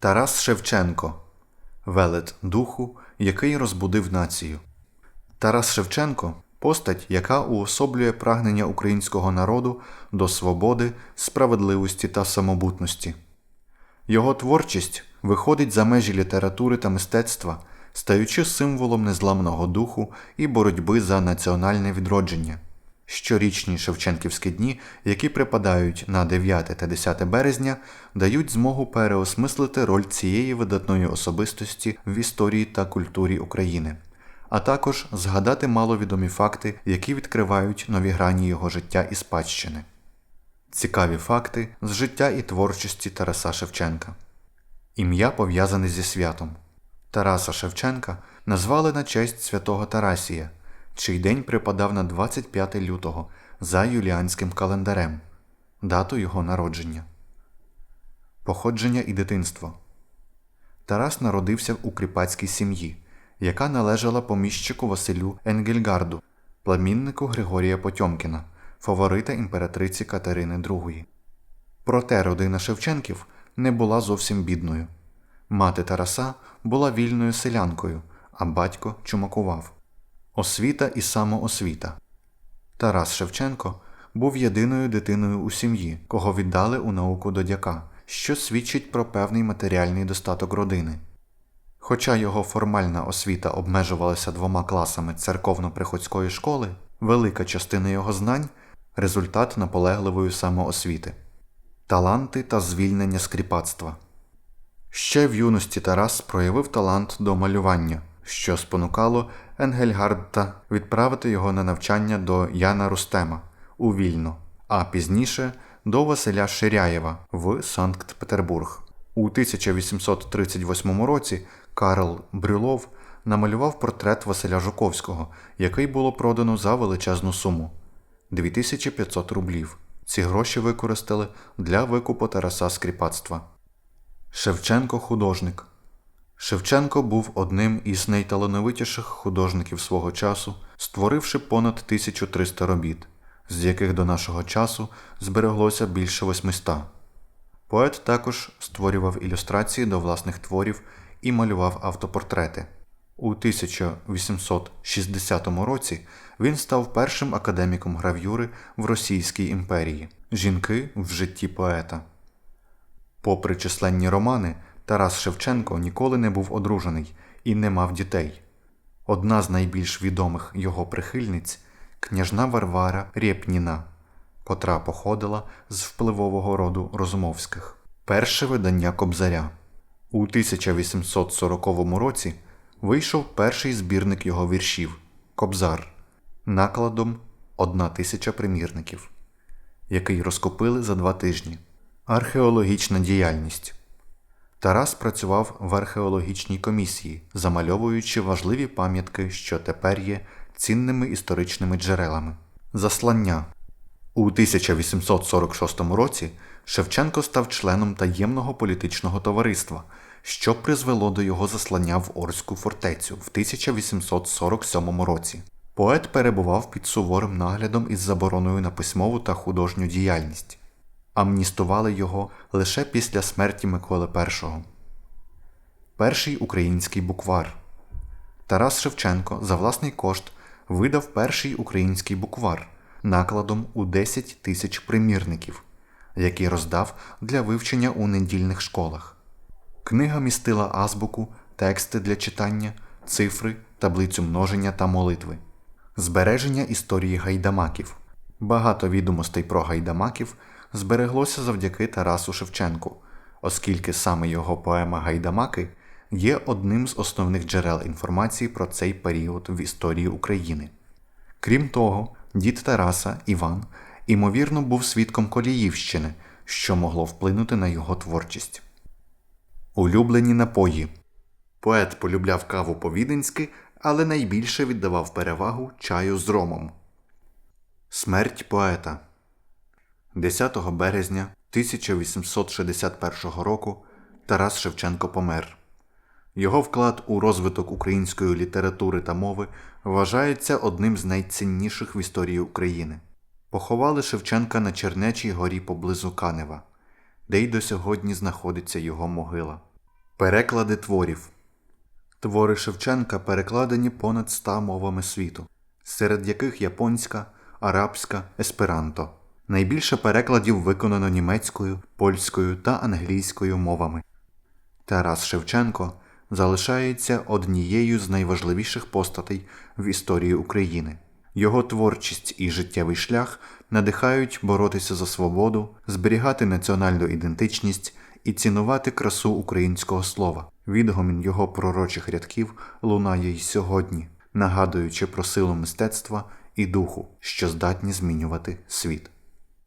Тарас Шевченко Велет духу, який розбудив націю. Тарас Шевченко постать, яка уособлює прагнення українського народу до свободи, справедливості та самобутності. Його творчість виходить за межі літератури та мистецтва, стаючи символом незламного духу і боротьби за національне відродження. Щорічні Шевченківські дні, які припадають на 9 та 10 березня, дають змогу переосмислити роль цієї видатної особистості в історії та культурі України, а також згадати маловідомі факти, які відкривають нові грані його життя і спадщини. Цікаві факти з життя і творчості Тараса Шевченка. Ім'я пов'язане зі святом. Тараса Шевченка назвали на честь святого Тарасія, чий день припадав на 25 лютого за юліанським календарем, дату його народження. Походження і дитинство. Тарас народився у кріпацькій сім'ї, яка належала поміщику Василю Енгельгарду, племіннику Григорія Потьомкіна, фаворита імператриці Катерини II. Проте родина Шевченків не була зовсім бідною. Мати Тараса була вільною селянкою, а батько чумакував. Освіта і самоосвіта. Тарас Шевченко був єдиною дитиною у сім'ї, кого віддали у науку до дяка, що свідчить про певний матеріальний достаток родини. Хоча його формальна освіта обмежувалася двома класами церковно-приходської школи, велика частина його знань результат наполегливої самоосвіти, таланти та звільнення з кріпацтва. Ще в юності Тарас проявив талант до малювання, що спонукало Енгельгарда відправити його на навчання до Яна Рустема у Вільно, а пізніше до Василя Ширяєва в Санкт-Петербург. У 1838 році Карл Брюлов намалював портрет Василя Жуковського, який було продано за величезну суму 2500 рублів. Ці гроші використали для викупу Тараса з кріпацтва. Шевченко художник. Шевченко був одним із найталановитіших художників свого часу, створивши понад 1300 робіт, з яких до нашого часу збереглося більше 800. Поет також створював ілюстрації до власних творів і малював автопортрети. У 1860 році він став першим академіком гравюри в Російській імперії Жінки в житті поета. Попри численні романи, Тарас Шевченко ніколи не був одружений і не мав дітей. Одна з найбільш відомих його прихильниць княжна Варвара Рєпніна, котра походила з впливового роду Розумовських. Перше видання Кобзаря. У 1840 році вийшов перший збірник його віршів Кобзар накладом одна тисяча примірників, який розкупили за два тижні. Археологічна діяльність. Тарас працював в археологічній комісії, замальовуючи важливі пам'ятки, що тепер є цінними історичними джерелами. Заслання у 1846 році Шевченко став членом таємного політичного товариства, що призвело до його заслання в Орську фортецю в 1847 році. Поет перебував під суворим наглядом із забороною на письмову та художню діяльність. Амністували його лише після смерті Миколи І. Перший український буквар Тарас Шевченко за власний кошт видав перший український буквар накладом у 10 тисяч примірників, який роздав для вивчення у недільних школах. Книга містила азбуку, тексти для читання, цифри, таблицю множення та молитви, збереження історії гайдамаків. Багато відомостей про гайдамаків збереглося завдяки Тарасу Шевченку, оскільки саме його поема Гайдамаки є одним з основних джерел інформації про цей період в історії України. Крім того, дід Тараса Іван, ймовірно, був свідком Коліївщини, що могло вплинути на його творчість. Улюблені напої. Поет полюбляв каву по-віденськи, але найбільше віддавав перевагу чаю з ромом. Смерть поета 10 березня 1861 року Тарас Шевченко помер. Його вклад у розвиток української літератури та мови вважається одним з найцінніших в історії України. Поховали Шевченка на Чернечій горі поблизу Канева, де й до сьогодні знаходиться його могила. Переклади творів. Твори Шевченка перекладені понад ста мовами світу, серед яких японська, арабська, есперанто. Найбільше перекладів виконано німецькою, польською та англійською мовами. Тарас Шевченко залишається однією з найважливіших постатей в історії України. Його творчість і життєвий шлях надихають боротися за свободу, зберігати національну ідентичність і цінувати красу українського слова. Відгомін його пророчих рядків лунає й сьогодні, нагадуючи про силу мистецтва і духу, що здатні змінювати світ.